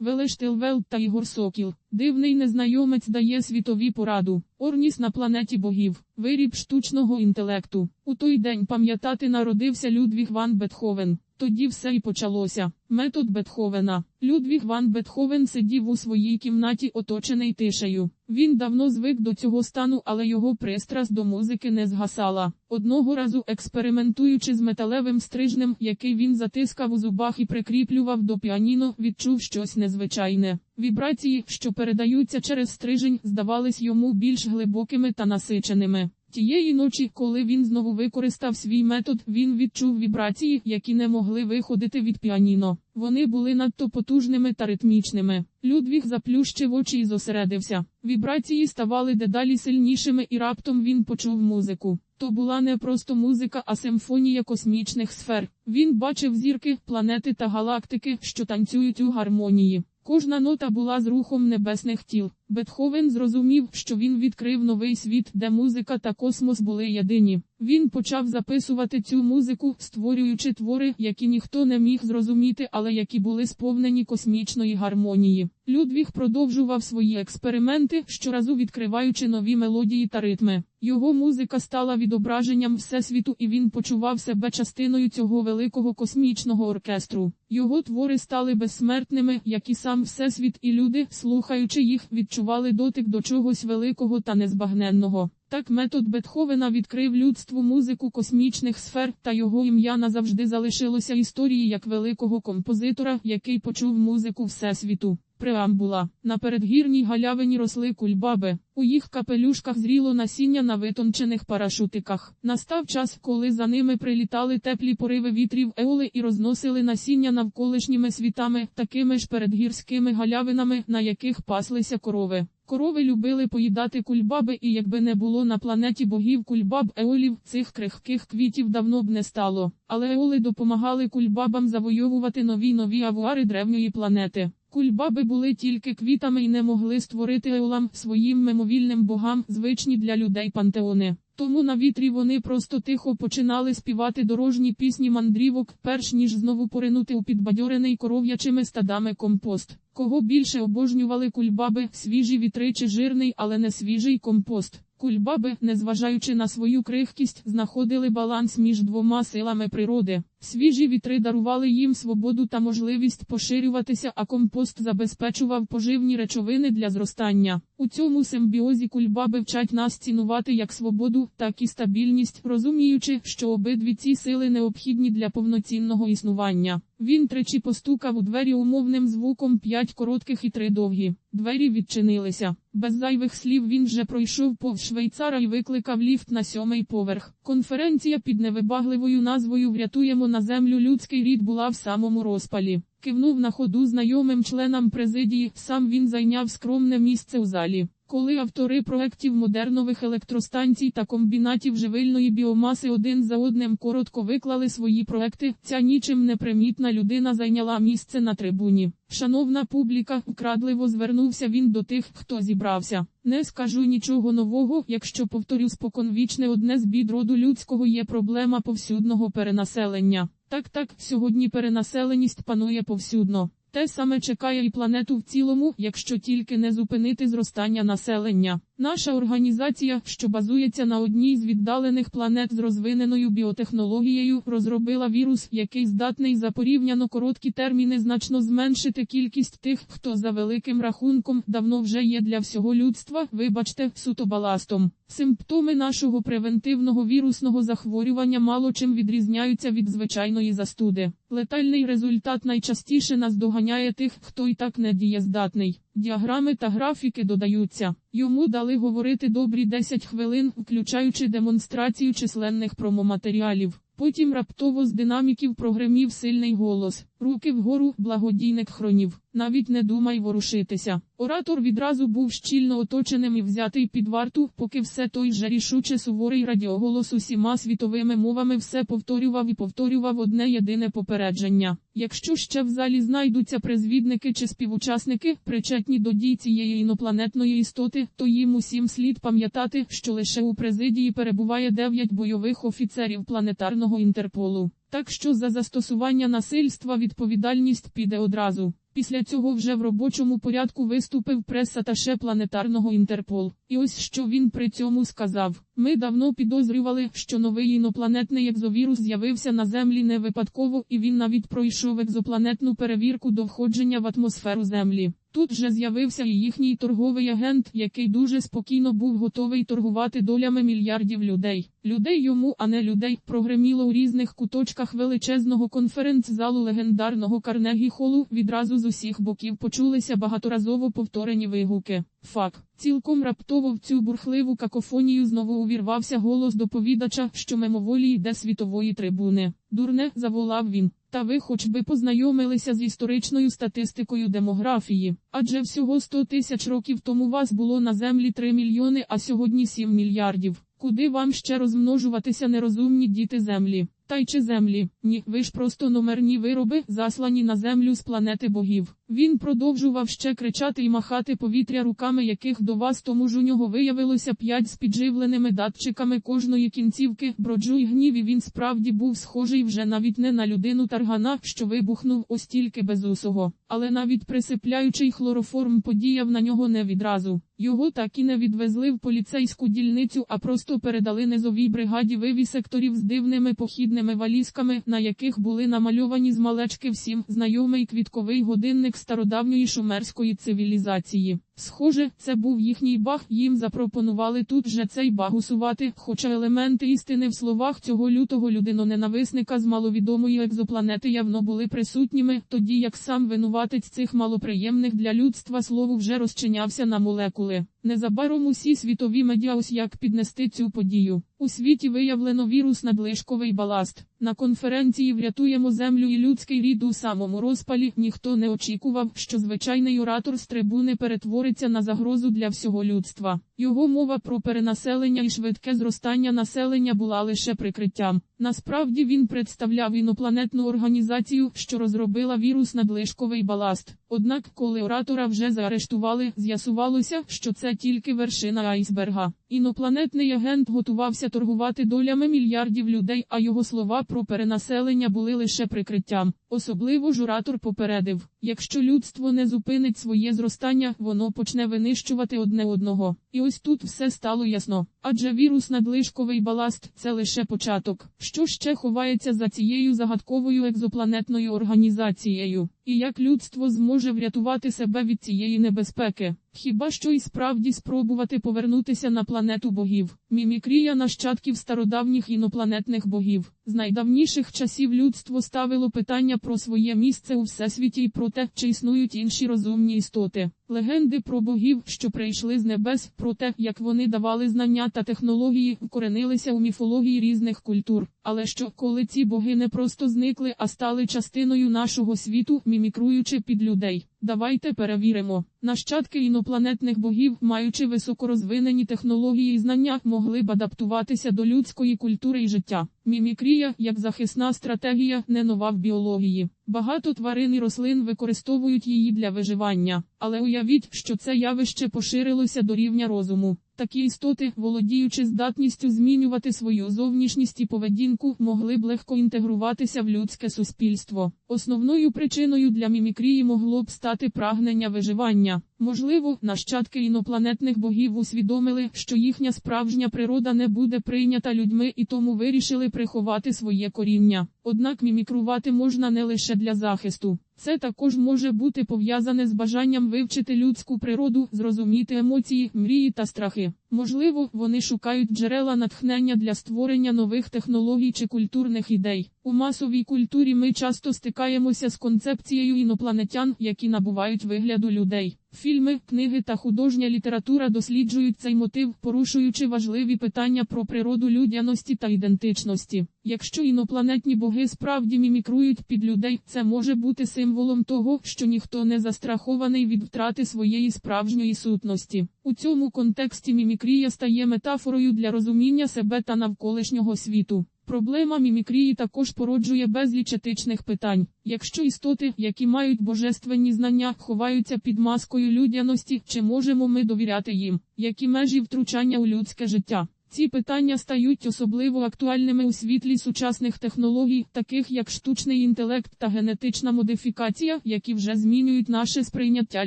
Велештилвелд та Ігор Сокіл. Дивний незнайомець дає світові пораду. Орніс на планеті богів. Виріб штучного інтелекту. У той день пам'ятати народився Людвіг Ван Бетховен. Тоді все і почалося. Метод Бетховена. Людвіг Ван Бетховен сидів у своїй кімнаті, оточений тишею. Він давно звик до цього стану, але його пристрасть до музики не згасала. Одного разу, експериментуючи з металевим стрижнем, який він затискав у зубах і прикріплював до піаніно, відчув щось незвичайне. Вібрації, що передаються через стрижень, здавались йому більш глибокими та насиченими. Тієї ночі, коли він знову використав свій метод, він відчув вібрації, які не могли виходити від піаніно. Вони були надто потужними та ритмічними. Людвіг заплющив очі і зосередився. Вібрації ставали дедалі сильнішими, і раптом він почув музику. То була не просто музика, а симфонія космічних сфер. Він бачив зірки, планети та галактики, що танцюють у гармонії. Кожна нота була з рухом небесних тіл. Бетховен зрозумів, що він відкрив новий світ, де музика та космос були єдині. Він почав записувати цю музику, створюючи твори, які ніхто не міг зрозуміти, але які були сповнені космічної гармонії. Людвіг продовжував свої експерименти, щоразу відкриваючи нові мелодії та ритми. Його музика стала відображенням всесвіту, і він почував себе частиною цього великого космічного оркестру. Його твори стали безсмертними, як і сам всесвіт, і люди, слухаючи їх, відчували дотик до чогось великого та незбагненного. Так метод Бетховена відкрив людству музику космічних сфер, та його ім'я назавжди залишилося історії як великого композитора, який почув музику Всесвіту. Преамбула. На передгірній галявині росли кульбаби. У їх капелюшках зріло насіння на витончених парашутиках. Настав час, коли за ними прилітали теплі пориви вітрів еоли і розносили насіння навколишніми світами, такими ж передгірськими галявинами, на яких паслися корови. Корови любили поїдати кульбаби, і якби не було на планеті богів кульбаб еолів, цих крихких квітів давно б не стало. Але еоли допомагали кульбабам завойовувати нові нові авуари древньої планети. Кульбаби були тільки квітами і не могли створити еолам своїм мимовільним богам, звичні для людей пантеони. Тому на вітрі вони просто тихо починали співати дорожні пісні мандрівок, перш ніж знову поринути у підбадьорений коров'ячими стадами компост. Кого більше обожнювали кульбаби, свіжі вітри чи жирний, але не свіжий компост. Кульбаби, незважаючи на свою крихкість, знаходили баланс між двома силами природи. Свіжі вітри дарували їм свободу та можливість поширюватися, а компост забезпечував поживні речовини для зростання. У цьому симбіозі кульбаби вчать нас цінувати як свободу, так і стабільність, розуміючи, що обидві ці сили необхідні для повноцінного існування. Він тричі постукав у двері умовним звуком п'ять коротких і три довгі. Двері відчинилися. Без зайвих слів він вже пройшов повз швейцара і викликав ліфт на сьомий поверх. Конференція під невибагливою назвою Врятуємо на землю людський рід була в самому розпалі. Кивнув на ходу знайомим членам президії, сам він зайняв скромне місце у залі. Коли автори проєктів модернових електростанцій та комбінатів живильної біомаси один за одним коротко виклали свої проекти, ця нічим непримітна людина зайняла місце на трибуні. Шановна публіка, вкрадливо звернувся він до тих, хто зібрався. Не скажу нічого нового, якщо повторю споконвічне одне з бід роду людського є проблема повсюдного перенаселення. Так так, сьогодні перенаселеність панує повсюдно. Те саме чекає і планету в цілому, якщо тільки не зупинити зростання населення. Наша організація, що базується на одній з віддалених планет з розвиненою біотехнологією, розробила вірус, який здатний за порівняно короткі терміни значно зменшити кількість тих, хто за великим рахунком давно вже є для всього людства, вибачте, суто баластом. Симптоми нашого превентивного вірусного захворювання мало чим відрізняються від звичайної застуди. Летальний результат найчастіше наздоганяє тих, хто і так не дієздатний. Діаграми та графіки додаються. Йому дали говорити добрі 10 хвилин, включаючи демонстрацію численних промоматеріалів. Потім раптово з динаміків прогремів сильний голос. Руки вгору, благодійник хронів. Навіть не думай ворушитися. Оратор відразу був щільно оточеним і взятий під варту, поки все той же рішуче суворий радіоголос усіма світовими мовами все повторював і повторював одне єдине попередження. Якщо ще в залі знайдуться призвідники чи співучасники, причетні до дій цієї інопланетної істоти, то їм усім слід пам'ятати, що лише у президії перебуває дев'ять бойових офіцерів планетарного інтерполу. Так що за застосування насильства відповідальність піде одразу. Після цього вже в робочому порядку виступив прес-аташе планетарного Інтерпол. І ось що він при цьому сказав: ми давно підозрювали, що новий інопланетний екзовірус з'явився на Землі не випадково, і він навіть пройшов екзопланетну перевірку до входження в атмосферу Землі. Тут же з'явився і їхній торговий агент, який дуже спокійно був готовий торгувати долями мільярдів людей. Людей йому, а не людей, прогреміло у різних куточках величезного конференц-залу легендарного Карнегі Холу. Відразу з усіх боків почулися багаторазово повторені вигуки. Фак. Цілком раптово в цю бурхливу какофонію знову увірвався голос доповідача, що мимоволі йде світової трибуни. Дурне, заволав він. Та ви хоч би познайомилися з історичною статистикою демографії. Адже всього 100 тисяч років тому вас було на землі 3 мільйони, а сьогодні 7 мільярдів. Куди вам ще розмножуватися нерозумні діти землі? Та й чи землі? Ні, ви ж просто номерні вироби, заслані на землю з планети богів. Він продовжував ще кричати і махати повітря руками, яких до вас тому ж у нього виявилося п'ять з підживленими датчиками кожної кінцівки. Броджу й гнів і він справді був схожий вже навіть не на людину таргана, що вибухнув ось тільки безусого. Але навіть присипляючий хлороформ подіяв на нього не відразу. Його так і не відвезли в поліцейську дільницю, а просто передали низовій бригаді вивісекторів з дивними похідними валізками, на яких були намальовані з малечки всім знайомий квітковий годинник стародавньої шумерської цивілізації. Схоже, це був їхній баг, їм запропонували тут же цей баг усувати, хоча елементи істини в словах цього лютого людиноненависника з маловідомої екзопланети явно були присутніми, тоді як сам винуватець цих малоприємних для людства слову вже розчинявся на молекули. Незабаром усі світові медіа ось як піднести цю подію. У світі виявлено вірус надлишковий баласт. На конференції Врятуємо землю і людський рід у самому розпалі ніхто не очікував, що звичайний оратор з трибуни перетвориться на загрозу для всього людства. Його мова про перенаселення і швидке зростання населення була лише прикриттям. Насправді він представляв інопланетну організацію, що розробила вірус надлишковий баласт. Однак, коли оратора вже заарештували, з'ясувалося, що це тільки вершина айсберга. Інопланетний агент готувався торгувати долями мільярдів людей, а його слова про перенаселення були лише прикриттям. Особливо ж оратор попередив: якщо людство не зупинить своє зростання, воно почне винищувати одне одного. І ось тут все стало ясно. Адже вірус надлишковий баласт це лише початок. Що ще ховається за цією загадковою екзопланетною організацією? І як людство зможе врятувати себе від цієї небезпеки? Хіба що і справді спробувати повернутися на планету богів? Мімікрія нащадків стародавніх інопланетних богів. З найдавніших часів людство ставило питання про своє місце у всесвіті і про те, чи існують інші розумні істоти. Легенди про богів, що прийшли з небес, про те, як вони давали знання та технології, вкоренилися у міфології різних культур. Але що, коли ці боги не просто зникли, а стали частиною нашого світу, мімікруючи під людей? Давайте перевіримо. Нащадки інопланетних богів, маючи високорозвинені технології і знання, могли б адаптуватися до людської культури і життя. Мімікрія, як захисна стратегія, не нова в біології. Багато тварин і рослин використовують її для виживання, але уявіть, що це явище поширилося до рівня розуму. Такі істоти, володіючи здатністю змінювати свою зовнішність і поведінку, могли б легко інтегруватися в людське суспільство. Основною причиною для мімікрії могло б стати прагнення виживання. Можливо, нащадки інопланетних богів усвідомили, що їхня справжня природа не буде прийнята людьми і тому вирішили приховати своє коріння. Однак мімікрувати можна не лише для захисту. Це також може бути пов'язане з бажанням вивчити людську природу, зрозуміти емоції, мрії та страхи. Можливо, вони шукають джерела натхнення для створення нових технологій чи культурних ідей. У масовій культурі ми часто стикаємося з концепцією інопланетян, які набувають вигляду людей. Фільми, книги та художня література досліджують цей мотив, порушуючи важливі питання про природу людяності та ідентичності. Якщо інопланетні боги справді мімікрують під людей, це може бути символом того, що ніхто не застрахований від втрати своєї справжньої сутності. У цьому контексті мімікрія стає метафорою для розуміння себе та навколишнього світу. Проблема мімікрії також породжує безліч етичних питань. Якщо істоти, які мають божественні знання, ховаються під маскою людяності, чи можемо ми довіряти їм? Які межі втручання у людське життя? Ці питання стають особливо актуальними у світлі сучасних технологій, таких як штучний інтелект та генетична модифікація, які вже змінюють наше сприйняття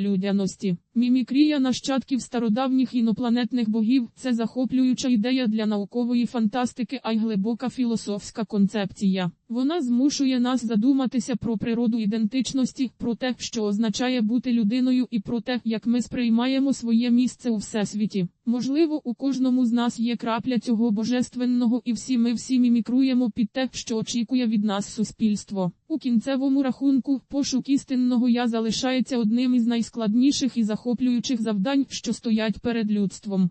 людяності. Мімікрія нащадків стародавніх інопланетних богів це захоплююча ідея для наукової фантастики, а й глибока філософська концепція. Вона змушує нас задуматися про природу ідентичності, про те, що означає бути людиною, і про те, як ми сприймаємо своє місце у всесвіті. Можливо, у кожному з нас є крапля цього божественного, і всі ми всі мімікруємо під те, що очікує від нас суспільство. У кінцевому рахунку, пошук істинного я залишається одним із найскладніших і захоплюючих завдань, що стоять перед людством.